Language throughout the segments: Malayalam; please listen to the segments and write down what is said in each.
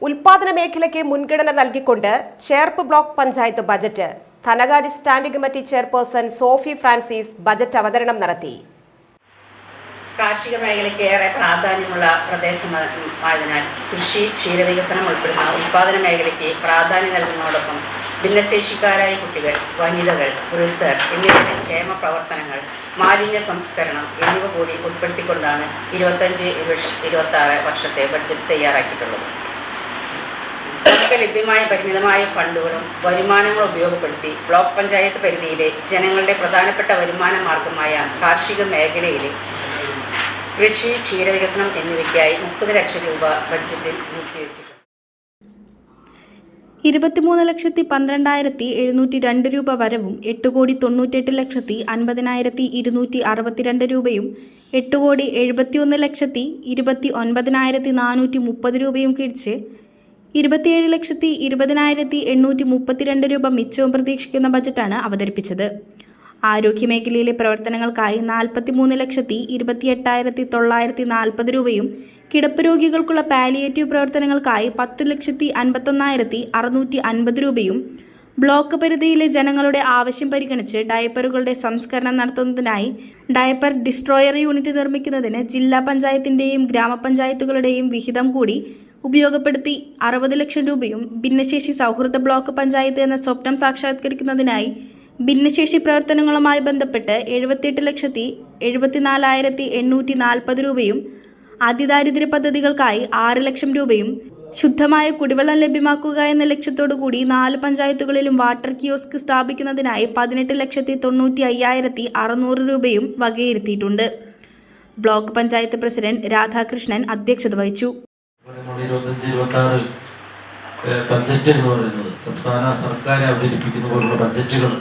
ഉൽപാദന മേഖലയ്ക്ക് മുൻഗണന നൽകിക്കൊണ്ട് ചേർപ്പ് ബ്ലോക്ക് പഞ്ചായത്ത് ബജറ്റ്. ധനകാര്യ standing committee chairperson Sophy Francis budget അവതരണം നടത്തി. കാർഷിക മേഖലയ്ക്ക് ഏറെ പ്രാധാന്യമുള്ള പ്രദേശമായതിനാൽ കൃഷി ക്ഷീരവികസനം ഉൾപ്പെടുന്ന ഉൽപാദന മേഖലയ്ക്ക് പ്രാധാന്യം നൽകുന്നതോടൊപ്പം ഭിന്നശേഷിക്കാരായ കുട്ടികൾ വനിതകൾ വൃദ്ധർ എന്നിവരുടെ ക്ഷേമ പ്രവർത്തനങ്ങൾ മാലിന്യ സംസ്കരണം എന്നിവ കൂടി ഉൾപ്പെടുത്തിക്കൊണ്ടാണ് ഇരുപത്തഞ്ച് ഇരുപത്തി ആറ് വർഷത്തെ ബഡ്ജറ്റ് തയ്യാറാക്കിയിട്ടുള്ളത്. നമുക്ക് ലഭ്യമായ പരിമിതമായ ഫണ്ടുകളും വരുമാനങ്ങളും ഉപയോഗപ്പെടുത്തി ബ്ലോക്ക് പഞ്ചായത്ത് പരിധിയിലെ ജനങ്ങളുടെ പ്രധാനപ്പെട്ട വരുമാന മാർഗമായ കാർഷിക മേഖലയിലെ കൃഷി ക്ഷീരവികസനം എന്നിവയ്ക്കായി മുപ്പത് ലക്ഷം രൂപ ബഡ്ജറ്റിൽ നീക്കിവെച്ചിട്ടുണ്ട്. ഇരുപത്തിമൂന്ന് ലക്ഷത്തി പന്ത്രണ്ടായിരത്തി എഴുന്നൂറ്റി രണ്ട് രൂപ വരവും എട്ട് കോടി തൊണ്ണൂറ്റെട്ട് ലക്ഷത്തി അൻപതിനായിരത്തി ഇരുന്നൂറ്റി അറുപത്തിരണ്ട് രൂപയും എട്ട് കോടി എഴുപത്തിയൊന്ന് ലക്ഷത്തി ഇരുപത്തി ഒൻപതിനായിരത്തി നാനൂറ്റി മുപ്പത് രൂപയും കിഴിച്ച് ഇരുപത്തിയേഴ് ലക്ഷത്തി ഇരുപതിനായിരത്തി എണ്ണൂറ്റി മുപ്പത്തിരണ്ട് രൂപ മിച്ചവും പ്രതീക്ഷിക്കുന്ന ബജറ്റാണ് അവതരിപ്പിച്ചത്. ആരോഗ്യമേഖലയിലെ പ്രവർത്തനങ്ങൾക്കായി നാൽപ്പത്തിമൂന്ന് ലക്ഷത്തി ഇരുപത്തിയെട്ടായിരത്തി തൊള്ളായിരത്തി നാൽപ്പത് രൂപയും കിടപ്പ് രോഗികൾക്കുള്ള പാലിയേറ്റീവ് പ്രവർത്തനങ്ങൾക്കായി പത്ത് ലക്ഷത്തി അൻപത്തൊന്നായിരത്തി അറുന്നൂറ്റി അൻപത് രൂപയും ബ്ലോക്ക് പരിധിയിലെ ജനങ്ങളുടെ ആവശ്യം പരിഗണിച്ച് ഡയപ്പറുകളുടെ സംസ്കരണം നടത്തുന്നതിനായി ഡയപ്പർ ഡിസ്ട്രോയർ യൂണിറ്റ് നിർമ്മിക്കുന്നതിന് ജില്ലാ പഞ്ചായത്തിന്റെയും ഗ്രാമപഞ്ചായത്തുകളുടെയും വിഹിതം കൂടി ഉപയോഗപ്പെടുത്തി അറുപത് ലക്ഷം രൂപയും ഭിന്നശേഷി സൗഹൃദ ബ്ലോക്ക് പഞ്ചായത്ത് എന്ന സ്വപ്നം സാക്ഷാത്കരിക്കുന്നതിനായി ഭിന്നശേഷി പ്രവർത്തനങ്ങളുമായി ബന്ധപ്പെട്ട് എഴുപത്തിയെട്ട് ലക്ഷത്തി എഴുപത്തിനാലായിരത്തി എണ്ണൂറ്റി നാൽപ്പത് രൂപയും അതിദാരിദ്ര്യ പദ്ധതികൾക്കായി ആറ് ലക്ഷം രൂപയും ശുദ്ധമായ കുടിവെള്ളം ലഭ്യമാക്കുക എന്ന ലക്ഷ്യത്തോടു കൂടി നാല് പഞ്ചായത്തുകളിലും വാട്ടർ കിയോസ്ക് സ്ഥാപിക്കുന്നതിനായി പതിനെട്ട് ലക്ഷത്തി തൊണ്ണൂറ്റി അയ്യായിരത്തി അറുന്നൂറ് രൂപയും വകയിരുത്തിയിട്ടുണ്ട്. ബ്ലോക്ക് പഞ്ചായത്ത് പ്രസിഡന്റ് രാധാകൃഷ്ണൻ അധ്യക്ഷത വഹിച്ചു. ഇരുപത്തഞ്ച് ഇരുപത്തി ആറ് ബഡ്ജറ്റ് എന്ന് പറയുന്നത്. സംസ്ഥാന സർക്കാർ അവതരിപ്പിക്കുന്ന പോലുള്ള ബഡ്ജറ്റുകൾ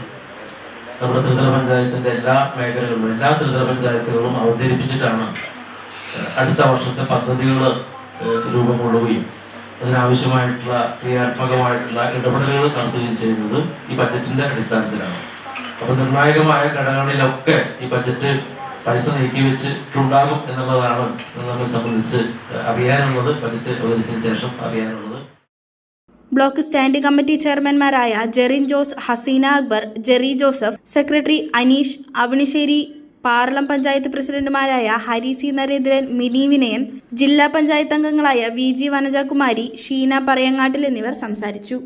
നമ്മുടെ ത്രിതല പഞ്ചായത്തിന്റെ എല്ലാ മേഖലകളിലും എല്ലാ ത്രിതല പഞ്ചായത്തുകളും അവതരിപ്പിച്ചിട്ടാണ് അടുത്ത വർഷത്തെ പദ്ധതികൾ രൂപം കൊള്ളുകയും അതിനാവശ്യമായിട്ടുള്ള ക്രിയാത്മകമായിട്ടുള്ള ഇടപെടലുകൾ നടത്തുകയും ചെയ്യുന്നത് ഈ ബഡ്ജറ്റിന്റെ അടിസ്ഥാനത്തിലാണ്. അപ്പൊ നിർണായകമായ ഘടകങ്ങളിലൊക്കെ ഈ ബഡ്ജറ്റ് പൈസ നീക്കി വെച്ചിട്ടുണ്ടാകും എന്നുള്ളതാണ് നമ്മളെ സംബന്ധിച്ച് അറിയാനുള്ളത്. ബജറ്റ് അവതരിച്ചതിന് ശേഷം അറിയാനുള്ളത്. ബ്ലോക്ക് സ്റ്റാൻഡിംഗ് കമ്മിറ്റി ചെയർമാൻമാരായ ജെറിൻ ജോസ് ഹസീന അക്ബർ ജെറി ജോസഫ് സെക്രട്ടറി അനീഷ് അവണിശ്ശേരി പാർലം പഞ്ചായത്ത് പ്രസിഡന്റുമാരായ ഹരി സി നരേന്ദ്രൻ മിനി വിനയൻ ജില്ലാ പഞ്ചായത്ത് അംഗങ്ങളായ വി ജി വനജകുമാരി ഷീന പറയങ്ങാട്ടിൽ എന്നിവർ സംസാരിച്ചു.